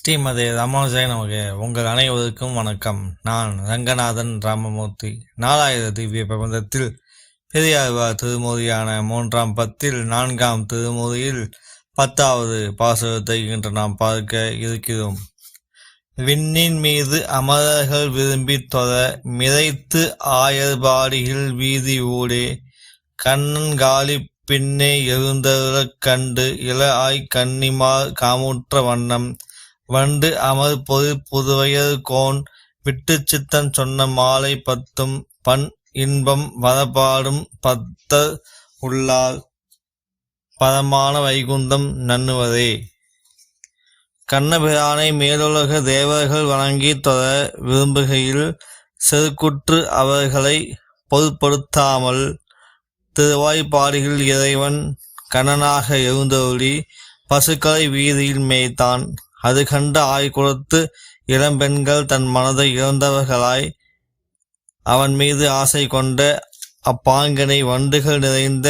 ஸ்ரீமதி ராமானுஜாய் நமக்கு உங்கள் அனைவருக்கும் வணக்கம். நான் ரங்கநாதன் ராமமூர்த்தி. நாலாயிர திவ்ய பிரபந்தத்தில் பெரியார்வா திருமொழியான மூன்றாம் பத்தில் நான்காம் திருமொழியில் பத்தாவது பாசுரத்தை இன்று நாம் பார்க்க இருக்கிறோம். விண்ணின் மீது அமரர்கள் விரும்பி தொழ மிதைத்து ஆயர்பாடிகள் வீதி ஊடே கண்ணன் காலி பின்னே எழுந்தருளக் கண்டு இள ஆய் கன்னிமார் காமுற்ற வண்ணம் வண்டு அமர் பொது புதுவையர் கோன் விட்டு சித்தன் சொன்ன மாலை பத்தும் பண் இன்பம் வரபாடும் பத்தர் உள்ளார் பரமான வைகுந்தம் நன்னுவதே கண்ணபிரானை மேலுலக தேவர்கள் வணங்கி தொழ விரும்புகையில் செருக்குற்று அவர்களை பொருட்படுத்தாமல் திருவாய்ப்பாடிகள் இறைவன் கண்ணனாக எழுந்தொழி பசுக்களை வீதியில் மேய்த்தான். அது கண்ட ஆய் கொடுத்து இளம்பெண்கள் தன் மனதை இழந்தவர்களாய் அவன் மீது ஆசை கொண்ட அப்பாங்கனை வண்டுகள் நிறைந்த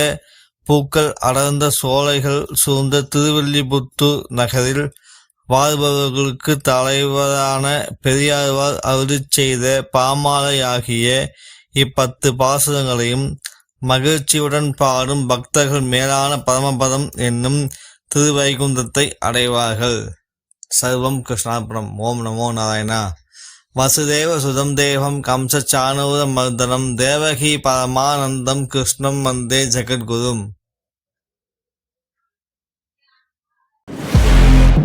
பூக்கள் அடர்ந்த சோலைகள் சூழ்ந்த திருவல்லிபுத்தூர் நகரில் வாழ்பவர்களுக்கு தலைவரான பெரியாழ்வார் அருளி செய்த பாமாலையாகிய இப்பத்து பாசுரங்களையும் மகிழ்ச்சியுடன் பாடும் பக்தர்கள் மேலான பரமபதம் என்னும் திருவைகுந்தத்தை அடைவார்கள். சர்வம் கிருஷ்ணாபுரம் ஓம் நமோ நாராயணா. வசுதேவ சுதம் தேவம் கம்சச்சானூரம் மர்தனம். தேவகி பரமானந்தம் கிருஷ்ணம் வந்தே ஜெகத்குரும்.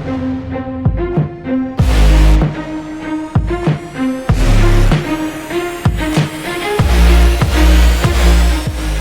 thank you